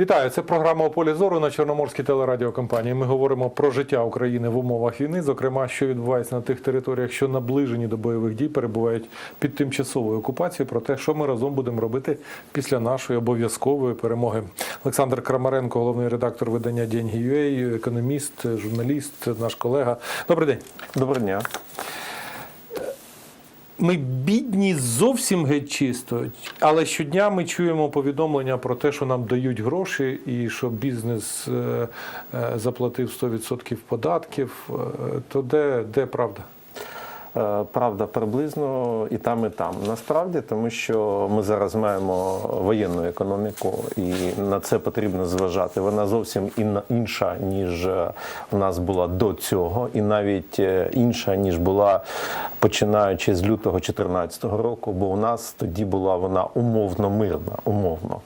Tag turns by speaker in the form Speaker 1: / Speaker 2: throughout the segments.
Speaker 1: Вітаю, це програма «У полі зору на Чорноморській телерадіокомпанії. Ми говоримо про життя України в умовах війни, зокрема, що відбувається на тих територіях, що наближені до бойових дій, перебувають під тимчасовою окупацією. Про те, що ми разом будемо робити після нашої обов'язкової перемоги. Олександр Крамаренко, головний редактор видання «Деньги.UA», економіст, журналіст, наш колега. Добрий день.
Speaker 2: Доброго дня.
Speaker 1: Ми бідні зовсім геть чисто, але щодня ми чуємо повідомлення про те, що нам дають гроші, і що бізнес е, е, заплатив 100% податків. Е, То де, де правда?
Speaker 2: Е, Правда, приблизно і там, і там. Насправді, тому що ми зараз маємо воєнну економіку, і на це потрібно зважати. Вона зовсім інша, ніж е, у нас була до цього, і навіть е, інша, ніж була починаючи з лютого 2014 року, бо у нас тоді була вона умовно мирна. Умовно.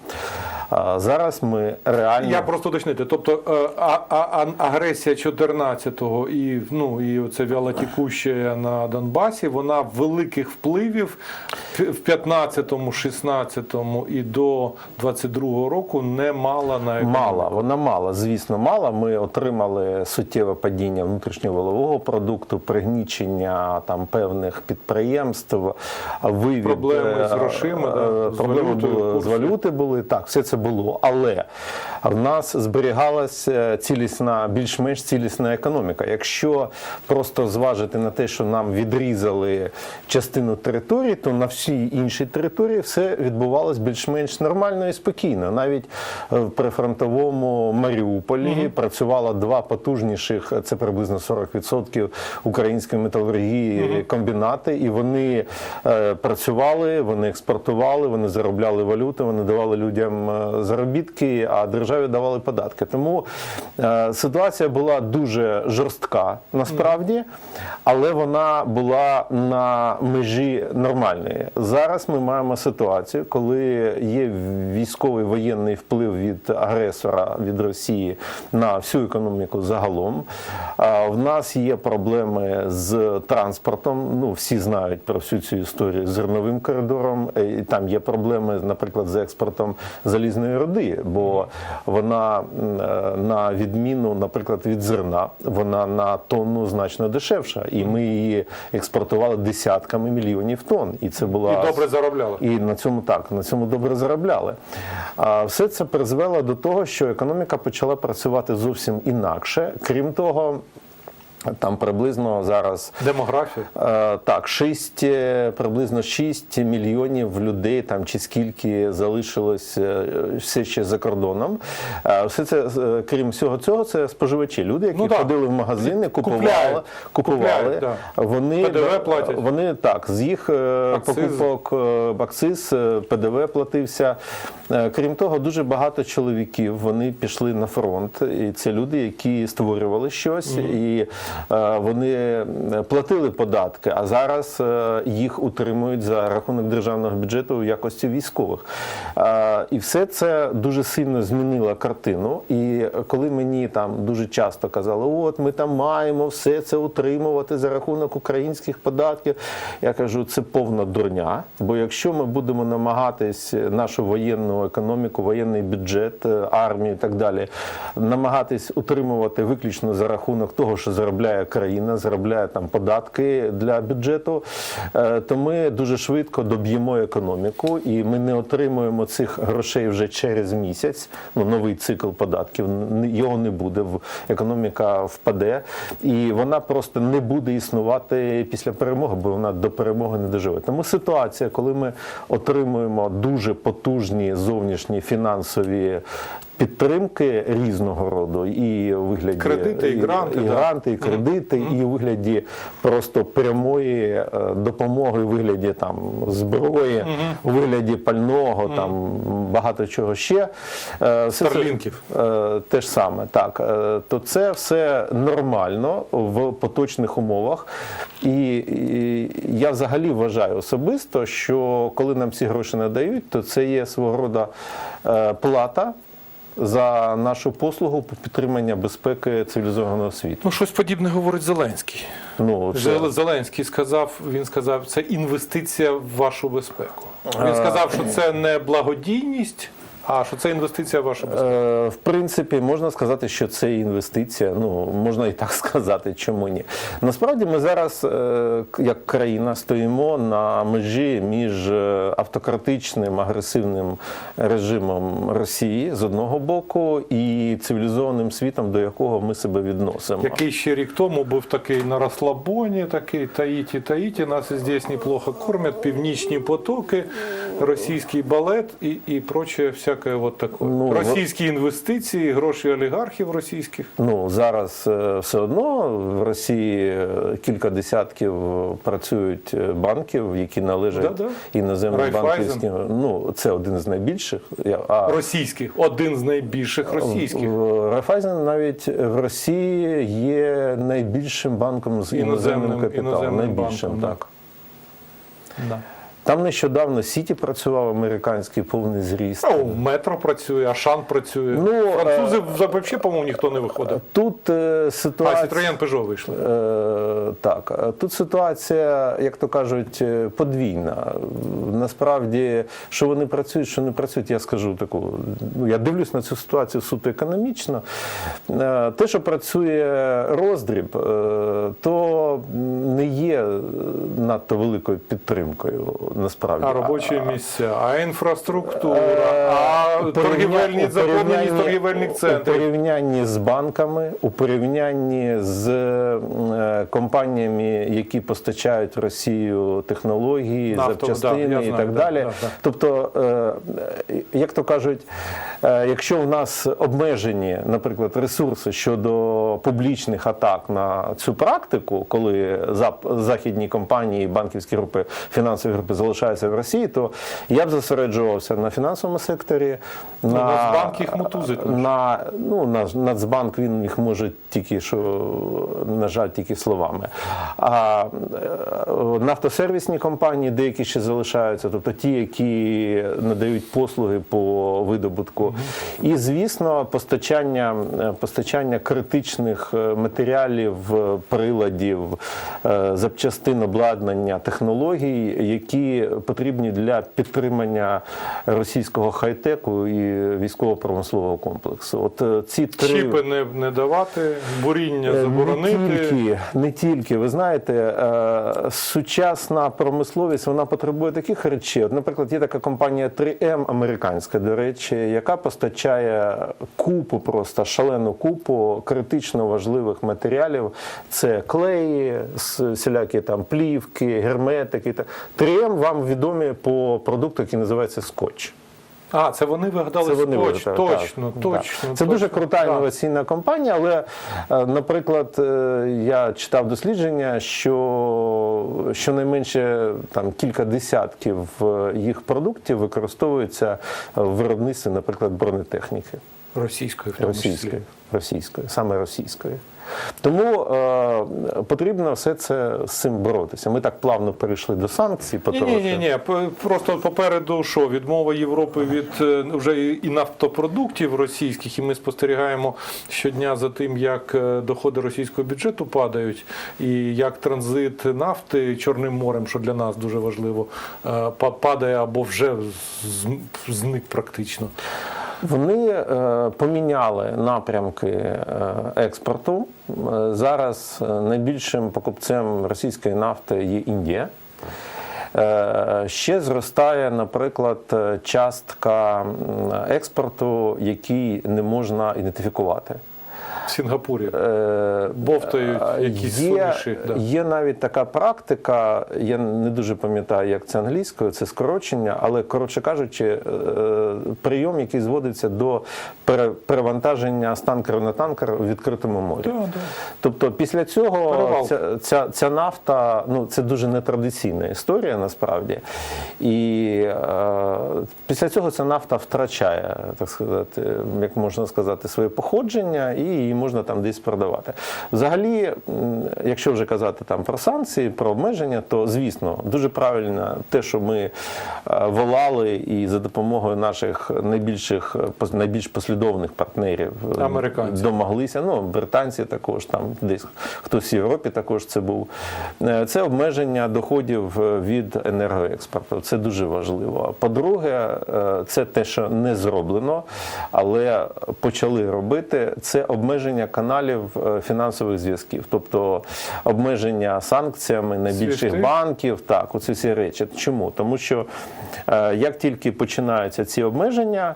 Speaker 2: Зараз ми реально
Speaker 1: Я просто уточнити. Тобто е, а, а, а- агресія 14-го і ну і оце вялотікуща на Донбасі, вона великих впливів в 15-му, 16-му і до 22-го року не мала на економіку.
Speaker 2: Мала, вона мала, звісно, мала. Ми отримали суттєве падіння внутрішнього валового продукту, пригнічення там певних підприємств, вивід
Speaker 1: Проблеми з грошима,
Speaker 2: е, проблеми з валюти були. Так, все це було. Але в нас зберігалася цілісна, більш-менш цілісна економіка. Якщо просто зважити на те, що нам відрізали частину території, то на всій іншій території все відбувалось більш-менш нормально і спокійно. Навіть е, в прифронтовому Маріуполі працювало два потужніших, це приблизно 40% української металургії комбінати, і вони е, працювали, вони експортували, вони заробляли валюту, вони давали людям е, заробітки, а державі давали податки. Тому е, ситуація була дуже жорстка насправді, але вона була на межі нормальної. Зараз ми маємо ситуацію, коли є військовий воєнний вплив від агресора від Росії на всю економіку загалом. А В нас є проблеми з транспортом. Ну всі знають про всю цю історію з зерновим коридором. Е, І там є проблеми, наприклад, з експортом залізної руди, бо вона е, на відміну, наприклад, від зерна, вона на тонну значно дешевша, і ми її експортували десятками мільйонів тонн. І це була
Speaker 1: І добре заробляли.
Speaker 2: і на цьому так, на цьому добре заробляли. А все це призвело до того, що економіка почала працювати зовсім інакше. Крім того, там приблизно зараз.
Speaker 1: Демографія.
Speaker 2: Е, Так, 6, е, приблизно 6 мільйонів людей там чи скільки залишилось е, все ще за кордоном. Е, Все це, крім всього цього, це споживачі. Люди, які
Speaker 1: Ну,
Speaker 2: ходили в магазини, купували,
Speaker 1: Купляють.
Speaker 2: купували.
Speaker 1: Купляють.
Speaker 2: Вони
Speaker 1: ПДВ платять.
Speaker 2: Вони так, з їх
Speaker 1: Акцизи.
Speaker 2: покупок акциз, ПДВ платився. Е, Крім того, дуже багато чоловіків вони пішли на фронт, і це люди, які створювали щось, і е, вони е, платили податки, а зараз е, їх утримують за рахунок державного бюджету в якості військових. Е, І все це дуже сильно змінило картину. І коли мені там дуже часто казали, от ми там маємо все це утримувати за рахунок українських податків, я кажу, це повна дурня. Бо якщо ми будемо намагатись нашу воєнну економіку, воєнний бюджет, е, армію і так далі, намагатись утримувати виключно за рахунок того, що заробляє країна, заробляє там податки для бюджету, е, то ми дуже швидко доб'ємо економіку, і ми не отримуємо цих грошей вже через місяць. Ну новий цикл податків його не буде. Економіка впаде, і вона просто не буде існувати після перемоги, бо вона до перемоги не доживе. Тому ситуація, коли ми отримуємо дуже потужні зовнішні фінансові. Підтримки різного роду і вигляді
Speaker 1: Кредити, і гранти,
Speaker 2: і, гранти, і кредити, і вигляді просто прямої е, допомоги, у вигляді там зброї, у вигляді пального, там багато чого ще. Е,
Speaker 1: Старлінків.
Speaker 2: е, те ж саме, так. То це все нормально в поточних умовах. І, і я взагалі вважаю особисто, що коли нам ці гроші надають, то це є свого роду плата. За нашу послугу по підтримання безпеки цивілізованого світу.
Speaker 1: Ну, щось подібне говорить Зеленський.
Speaker 2: Ну це,
Speaker 1: Зеленський сказав, він сказав, це інвестиція в вашу безпеку. Він сказав, що це не благодійність, А що це інвестиція ваша?
Speaker 2: Е, В принципі, можна сказати, що це інвестиція. Ну можна і так сказати, чому ні. Насправді ми зараз, е, як країна, стоїмо на межі між е, автократичним агресивним режимом Росії з одного боку і цивілізованим світом, до якого ми себе відносимо.
Speaker 1: Який ще рік тому був такий на розслабоні, такий Таїті, Таїті, нас і здесь неплохо кормять, північні потоки, російський балет і, і прочее всяке вот таке.
Speaker 2: Ну,
Speaker 1: Російські інвестиції, гроші олігархів російських.
Speaker 2: Ну зараз е, все одно в Росії е, кілька десятків працюють е, банків, які належать
Speaker 1: Да-да.
Speaker 2: іноземним
Speaker 1: Райфайзен.
Speaker 2: банківським. Ну це один з найбільших. А
Speaker 1: Російських, один з найбільших російських.
Speaker 2: Райфайзен навіть в Росії є найбільшим банком з іноземним,
Speaker 1: Іноземним-
Speaker 2: капіталом.
Speaker 1: іноземним
Speaker 2: найбільшим,
Speaker 1: банком, да.
Speaker 2: так.
Speaker 1: Да.
Speaker 2: Там нещодавно Сіті працював американський повний зріст.
Speaker 1: Ну, метро працює, Ашан працює.
Speaker 2: Ну,
Speaker 1: Французи взагалі, по-моєму, ніхто не виходив.
Speaker 2: Тут е,
Speaker 1: А
Speaker 2: ситуація.
Speaker 1: Citroën Peugeot вийшли.
Speaker 2: Е, Так, е, тут ситуація, як то кажуть, е, подвійна. Насправді, що вони працюють, що не працюють, я скажу таку. Ну, я дивлюсь на цю ситуацію суто економічно. Е, Те, що працює роздріб, е, то не є надто великою підтримкою. Насправді,
Speaker 1: А робочі місця, а інфраструктура,
Speaker 2: Е,
Speaker 1: а торгівельні
Speaker 2: у
Speaker 1: заповненість
Speaker 2: порівнянні- У порівнянні з банками, у порівнянні з е, компаніями, які постачають Росію технології, запчастини
Speaker 1: да,
Speaker 2: і
Speaker 1: знаю,
Speaker 2: так
Speaker 1: да,
Speaker 2: далі.
Speaker 1: да, да.
Speaker 2: Тобто, е, як то кажуть, якщо в нас обмежені, наприклад, ресурси щодо публічних атак на цю практику, коли західні компанії, банківські групи, фінансові групи залишаються в Росії, то я б зосереджувався на фінансовому секторі.
Speaker 1: Ну, Нацбанк їх мотузить, ну,
Speaker 2: на ну на Нацбанк він їх може тільки що на жаль, тільки словами. А е, нафтосервісні компанії деякі ще залишаються, тобто ті, які надають послуги по видобутку. І звісно, постачання е, постачання критичних е, матеріалів, приладів, запчастин, обладнання, технологій, які потрібні для підтримання російського хай-теку і військово-промислового комплексу. От е, ці три
Speaker 1: Чіпи не, не давати, буріння
Speaker 2: Е,
Speaker 1: заборонити.
Speaker 2: Не тільки, не тільки. Ви знаєте, е, сучасна промисловість вона потребує таких речей. От, наприклад, є така компанія 3M американська, до речі, яка постачає купу, просто шалену купу критично важливих матеріалів. Це клеї, всілякі там плівки, герметики. та- 3M вам відомі по продукту, який називається скотч.
Speaker 1: А, це вони вигадали
Speaker 2: Це вони
Speaker 1: скотч.
Speaker 2: вигадали, так,
Speaker 1: Точно,
Speaker 2: так.
Speaker 1: точно.
Speaker 2: Дуже крута
Speaker 1: Так.
Speaker 2: інноваційна компанія, але, е, наприклад, е, я читав дослідження, що щонайменше там кілька десятків е, їх продуктів використовуються в виробництві, наприклад, бронетехніки
Speaker 1: Російською в тому числі.
Speaker 2: російської, російської, саме російської. Тому е, потрібно все це з цим боротися. Ми так плавно перейшли до санкцій.
Speaker 1: Ні, ні, ні, ні. Просто попереду що відмова Європи від е, вже і нафтопродуктів російських, і ми спостерігаємо щодня за тим, як е, доходи російського бюджету падають, і як транзит нафти Чорним морем, що для нас дуже важливо, е, падає або вже зник практично.
Speaker 2: Вони е, поміняли напрямки е, експорту. Е, Зараз найбільшим покупцем російської нафти є Індія. Ще зростає, наприклад, частка експорту, який не можна ідентифікувати.
Speaker 1: В Сінгапурі
Speaker 2: Е,
Speaker 1: бовтають якісь
Speaker 2: є,
Speaker 1: суміші. Да.
Speaker 2: є навіть така практика, я не дуже пам'ятаю, як це англійською, це скорочення, але коротше кажучи, е, прийом, який зводиться до перевантаження з танкера на танкер у відкритому морі.
Speaker 1: Да, да.
Speaker 2: Тобто після цього ця, ця, ця нафта, ну це дуже нетрадиційна історія насправді. І е, після цього ця нафта втрачає, так сказати, як можна сказати, своє походження, і її можна там десь продавати. Взагалі, якщо вже казати там про санкції, про обмеження, то звісно дуже правильно те, що ми е, волали і за допомогою наших найбільших е, найбільш послідовних партнерів е,
Speaker 1: Американці.
Speaker 2: домоглися. Ну, британці також там десь хтось в Європі також це був. Це обмеження доходів від енергоекспорту. Це дуже важливо. По-друге, це те, що не зроблено, але почали робити. Це обмеження каналів е, фінансових зв'язків, тобто обмеження санкціями найбільших банків. Так, оці всі речі. Чому? Тому що е, як тільки починаються ці обмеження,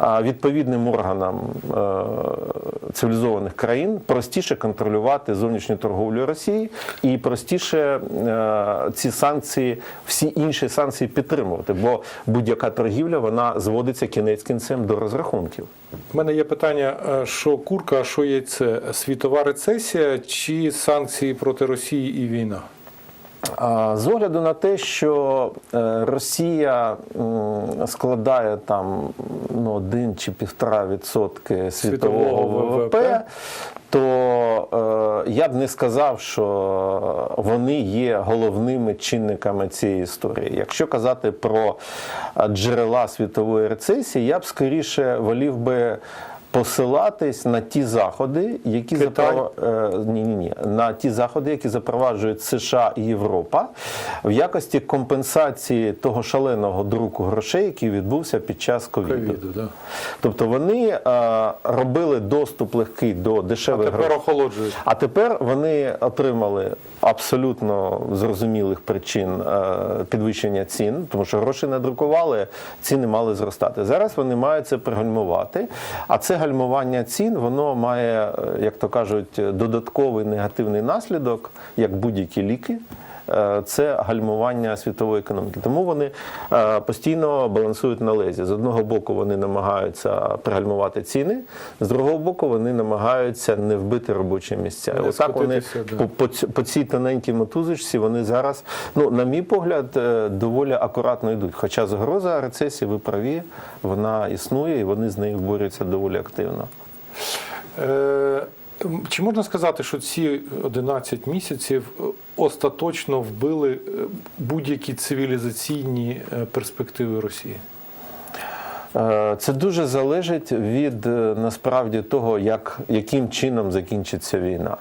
Speaker 2: відповідним органам е, цивілізованих країн простіше контролювати зовнішню торговлю Росії і простіше е, ці санкції, всі інші санкції підтримувати, бо будь-яка торгівля вона зводиться кінець кінцем до розрахунків.
Speaker 1: У мене є питання, е, що курка, а що яйце? Світова рецесія чи санкції проти Росії і війна?
Speaker 2: З огляду на те, що е, Росія складає там ну, 1 чи 1,5 відсотки світового
Speaker 1: Світового
Speaker 2: ВВП, то е, я б не сказав, що вони є головними чинниками цієї історії. Якщо казати про джерела світової рецесії, я б скоріше волів би. Посилатись на ті заходи, які
Speaker 1: Китай?
Speaker 2: ні, ні, ні, на ті заходи, які запроваджують США і Європа, в якості компенсації того шаленого друку грошей, який відбувся під час ковіду.
Speaker 1: Да.
Speaker 2: Тобто вони е, робили доступ легкий до
Speaker 1: А тепер
Speaker 2: грошей.
Speaker 1: охолоджують.
Speaker 2: А тепер вони отримали абсолютно зрозумілих причин е, підвищення цін, тому що гроші не друкували, ціни мали зростати. Зараз вони мають це пригальмувати. А це гальмування цін воно має, е, як то кажуть, додатковий негативний наслідок, як будь-які ліки. Е, Це гальмування світової економіки. Тому вони е, постійно балансують на лезі. З одного боку, вони намагаються пригальмувати ціни, з другого боку, вони намагаються не вбити робочі місця.
Speaker 1: Не
Speaker 2: Отак вони
Speaker 1: да.
Speaker 2: по, по, по цій тоненькій мотузочці вони зараз, ну на мій погляд, е, доволі акуратно йдуть. Хоча загроза рецесії, ви праві, вона існує і вони з нею борються доволі активно.
Speaker 1: Е, Чи можна сказати, що ці 11 місяців е, остаточно вбили е, будь-які цивілізаційні е, перспективи Росії?
Speaker 2: Це дуже залежить від насправді того, як, яким чином закінчиться війна.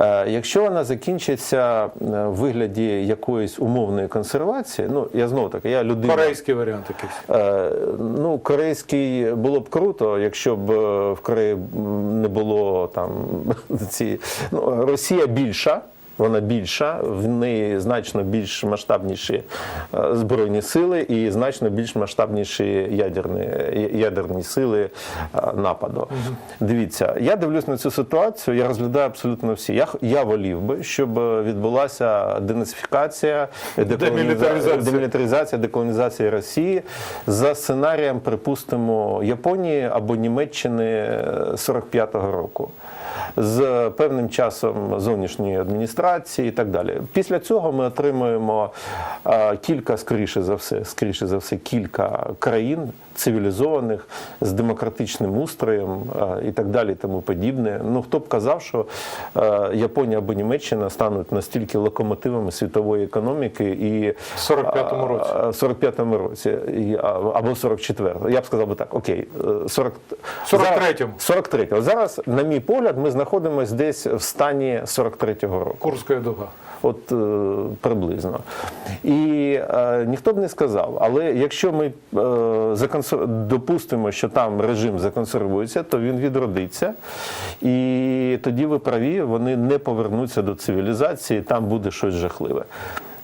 Speaker 2: Е, Якщо вона закінчиться е, в вигляді якоїсь умовної консервації, ну я знову таки, я людина.
Speaker 1: Корейський варіант якийсь.
Speaker 2: Е, Ну, корейський було б круто, якщо б в Кореї не було там ці ну, Росія більша. Вона більша, в неї значно більш масштабніші е, збройні сили і значно більш масштабніші ядерні, ядерні сили е, нападу. Дивіться, я дивлюсь на цю ситуацію, я розглядаю абсолютно всі. Я, я волів би, щоб е, відбулася денацифікація,
Speaker 1: Демілітаризація.
Speaker 2: демілітаризація, деколонізація Росії за сценарієм, припустимо, Японії або Німеччини е, 45-го року. З певним часом зовнішньої адміністрації і так далі. Після цього ми отримуємо е, кілька, скоріше за все, скоріше за все, кілька країн цивілізованих з демократичним устроєм е, і так далі, і тому подібне. Ну хто б казав, що е, Японія або Німеччина стануть настільки локомотивами світової економіки і
Speaker 1: В 45-му році.
Speaker 2: в 45-му році або в 44-му. Я б сказав би так, окей, е, 40,
Speaker 1: 43-му.
Speaker 2: 43-му. Зараз, на мій погляд, ми знаходимося десь в стані 43-го року.
Speaker 1: Курська дуга.
Speaker 2: От е, приблизно. І е, ніхто б не сказав. Але якщо ми е, законсер... допустимо, що там режим законсервується, то він відродиться. І тоді ви праві, вони не повернуться до цивілізації, там буде щось жахливе.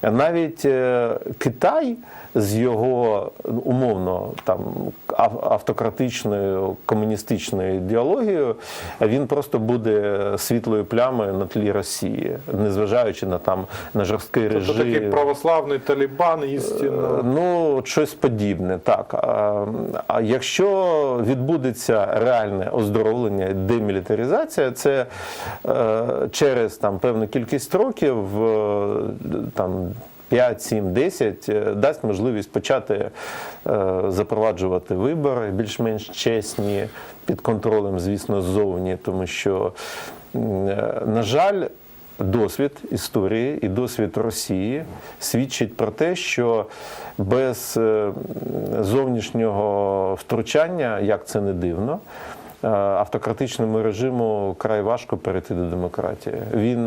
Speaker 2: Навіть е, Китай з його ну, умовно там ав- автократичною комуністичною ідеологією, він просто буде світлою плямою на тлі Росії, незважаючи на там на жорсткий
Speaker 1: Тобто
Speaker 2: режим.
Speaker 1: такий православний талібан,
Speaker 2: Е,
Speaker 1: істинно.
Speaker 2: Ну, щось подібне, так. А, якщо відбудеться реальне оздоровлення демілітаризація, це е, через там певну кількість років, е, там 5, 7, 10 е, дасть можливість почати е, запроваджувати вибори більш-менш чесні, під контролем, звісно, ззовні, тому що, е, на жаль, досвід історії і досвід Росії свідчить про те, що без е, зовнішнього втручання, як це не дивно, автократичному режиму край важко перейти до демократії. Він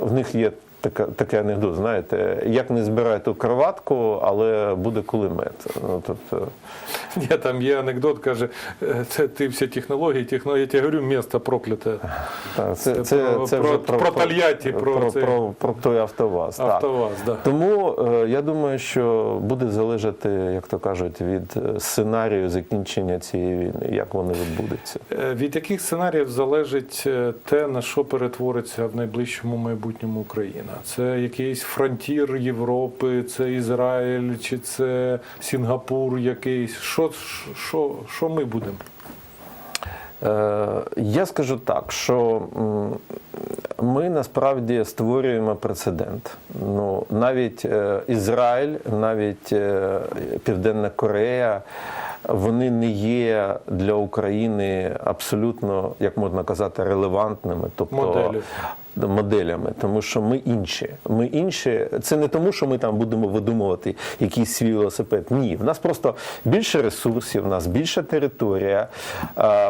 Speaker 2: в них є. Така, такий анекдот, знаєте, як не збирай ту кроватку, але буде кулемет. Ну, тобто,
Speaker 1: Ні, там є анекдот, каже, «Е, це ти всі технології, технології, я тебе говорю, місто прокляте.
Speaker 2: та, це,
Speaker 1: Це
Speaker 2: це,
Speaker 1: про-
Speaker 2: це
Speaker 1: про-
Speaker 2: вже
Speaker 1: про Тольятті, про
Speaker 2: про,
Speaker 1: цей-
Speaker 2: про, про той автоваз. так.
Speaker 1: Да.
Speaker 2: Тому е, я думаю, що буде залежати, як то кажуть, від е, сценарію закінчення цієї війни, як воно відбудеться.
Speaker 1: Е, Від яких сценаріїв залежить те, на що перетвориться в найближчому майбутньому Україна? Це якийсь фронтір Європи, це Ізраїль, чи це Сінгапур якийсь? Що, що, що ми будемо?
Speaker 2: Е, Я скажу так, що ми насправді створюємо прецедент. Ну, навіть е, Ізраїль, навіть е, Південна Корея. Вони не є для України абсолютно, як можна казати, релевантними, тобто
Speaker 1: Моделі.
Speaker 2: Моделями, тому що ми інші. Ми інші. Це не тому, що ми там будемо видумувати якийсь свій велосипед. Ні, в нас просто більше ресурсів, в нас більша територія.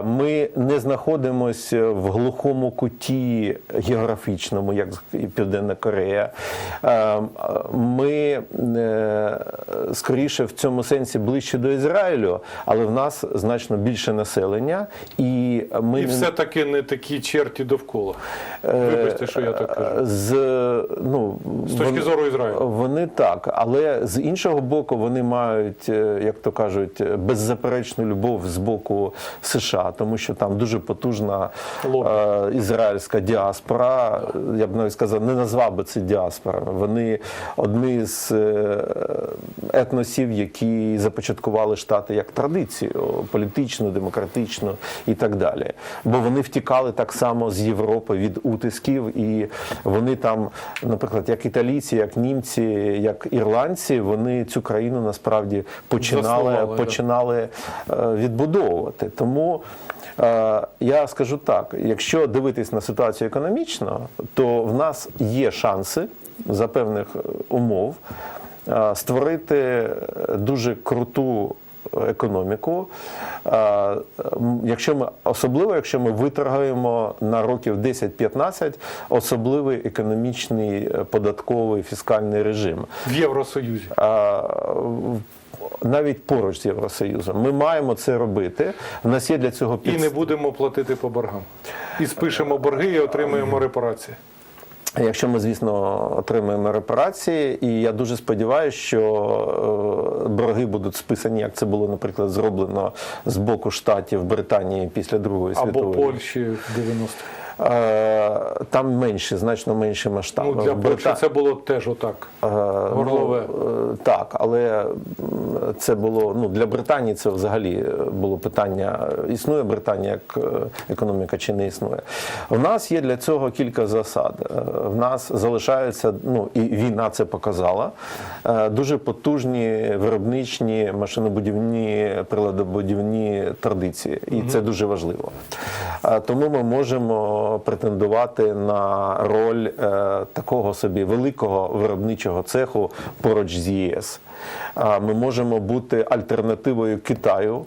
Speaker 2: Ми не знаходимося в глухому куті географічному, як Південна Корея. Ми е, скоріше в цьому сенсі ближче до Ізраїлю, але в нас значно більше населення, і ми
Speaker 1: І все-таки не такі черті довкола.
Speaker 2: Е,
Speaker 1: Вибачте, що я так кажу.
Speaker 2: З, ну,
Speaker 1: З точки
Speaker 2: вони-
Speaker 1: зору Ізраїлю.
Speaker 2: Вони так, але з іншого боку, вони мають, е, як то кажуть, беззаперечну любов з боку США, тому що там дуже потужна е, ізраїльська діаспора. Я б навіть сказав, не назвав би це діаспора. Вони одні з е, етносів, які започаткували штати як традицію політичну, демократичну і так далі. Бо вони втікали так само з Європи від утисків, і вони там, наприклад, як італійці, як німці, як ірландці, вони цю країну насправді починали, починали е, відбудовувати. Тому е, я скажу так: якщо дивитись на ситуацію економічно, то в нас є шанси за певних умов е, створити дуже круту економіку. Якщо ми особливо, якщо ми виторгаємо на років 10-15 особливий економічний е, податковий фіскальний режим.
Speaker 1: В Євросоюзі.
Speaker 2: Навіть поруч з Євросоюзом. Ми маємо це робити. У нас є для цього
Speaker 1: І не будемо платити по боргам. І спишемо борги і отримаємо репарації.
Speaker 2: Якщо ми, звісно, отримаємо репарації, і я дуже сподіваюся, що е, борги будуть списані, як це було, наприклад, зроблено з боку штатів Британії після Другої
Speaker 1: Або
Speaker 2: світової.
Speaker 1: Польщі в 90-х.
Speaker 2: Е, Там менші, значно менші масштаби.
Speaker 1: Ну, для Польщі це було теж отак.
Speaker 2: Е,
Speaker 1: Горлове.
Speaker 2: Ну, е, так, але це було ну для Британії. Це взагалі було питання: існує Британія як економіка чи не існує. В нас є для цього кілька засад. В нас залишаються, ну і війна це показала. Дуже потужні виробничні машинобудівні приладобудівні традиції, і це дуже важливо. Тому ми можемо претендувати на роль е, такого собі великого виробничого цеху поруч з ЄС. Ми можемо бути альтернативою Китаю,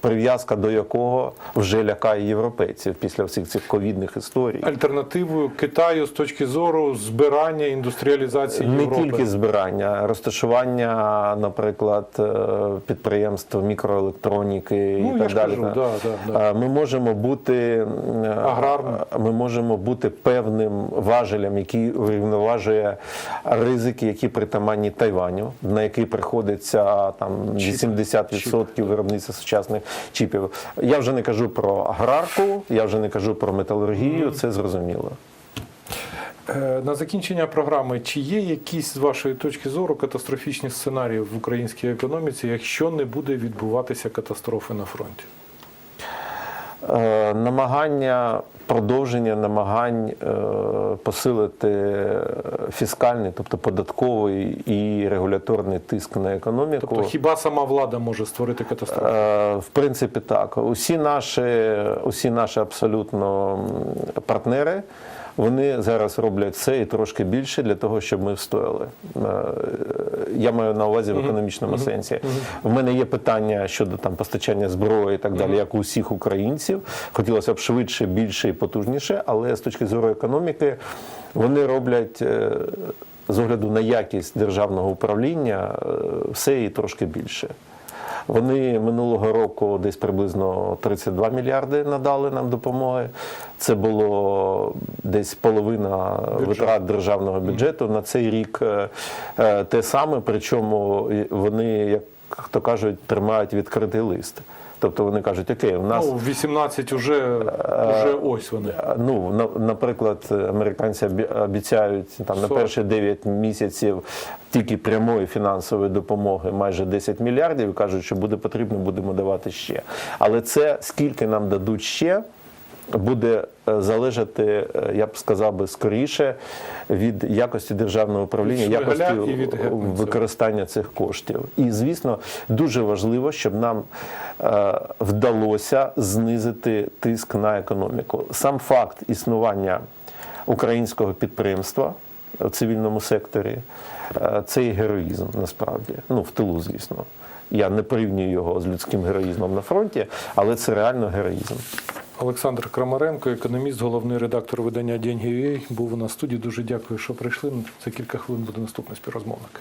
Speaker 2: прив'язка до якого вже лякає європейців після всіх цих ковідних історій.
Speaker 1: Альтернативою Китаю з точки зору збирання індустріалізації
Speaker 2: Не тільки збирання, розташування, наприклад, е, підприємств мікроелектроніки
Speaker 1: Ну,
Speaker 2: і так далі.
Speaker 1: кажу, да, да.
Speaker 2: Е, Ми можемо бути е,
Speaker 1: Аграрним.
Speaker 2: ми можемо бути певним важелем, який врівноважує ризики, які притаманні Тайваню, на який приходиться там 80% виробництва сучасних чіпів. Я вже не кажу про аграрку, я вже не кажу про металургію. Це зрозуміло.
Speaker 1: Е, На закінчення програми, чи є якісь з вашої точки зору катастрофічні сценарії в українській економіці, якщо не буде відбуватися катастрофи на фронті?
Speaker 2: Е, намагання продовження намагань е, посилити фіскальний, тобто податковий і регуляторний тиск на економіку.
Speaker 1: Тобто хіба сама влада може створити катастрофу?
Speaker 2: Е, В принципі, так. Усі наші, усі наші абсолютно партнери. Вони зараз роблять все і трошки більше для того, щоб ми встояли. Е, Я маю на увазі в економічному сенсі. В мене є питання щодо там постачання зброї і так далі, як у всіх українців. Хотілося б швидше, більше і потужніше, але з точки зору економіки вони роблять е, з огляду на якість державного управління е, все і трошки більше. Вони минулого року десь приблизно 32 мільярди надали нам допомоги. Це було десь половина витрат державного бюджету. На цей рік е, е, те саме, причому вони, як то кажуть, тримають відкритий лист. Тобто вони кажуть, окей, у нас
Speaker 1: Ну, 18 уже, вже ось вони.
Speaker 2: Ну, на- наприклад, американці обіцяють там на перші 9 місяців тільки прямої фінансової допомоги майже 10 мільярдів і кажуть, що буде потрібно, будемо давати ще. Але це скільки нам дадуть ще, буде е, залежати, е, я б сказав би, скоріше від якості державного управління,
Speaker 1: Від
Speaker 2: якості
Speaker 1: від
Speaker 2: використання цих коштів. І звісно, дуже важливо, щоб нам е, вдалося знизити тиск на економіку. Сам факт існування українського підприємства в цивільному секторі е, це і героїзм насправді. Ну, в тилу, звісно. Я не порівнюю його з людським героїзмом на фронті, але це реально героїзм.
Speaker 1: Олександр Крамаренко, економіст, головний редактор видання «Деньги.UA» був у нас в студії. Дуже дякую, що прийшли. За кілька хвилин буде наступний співрозмовник.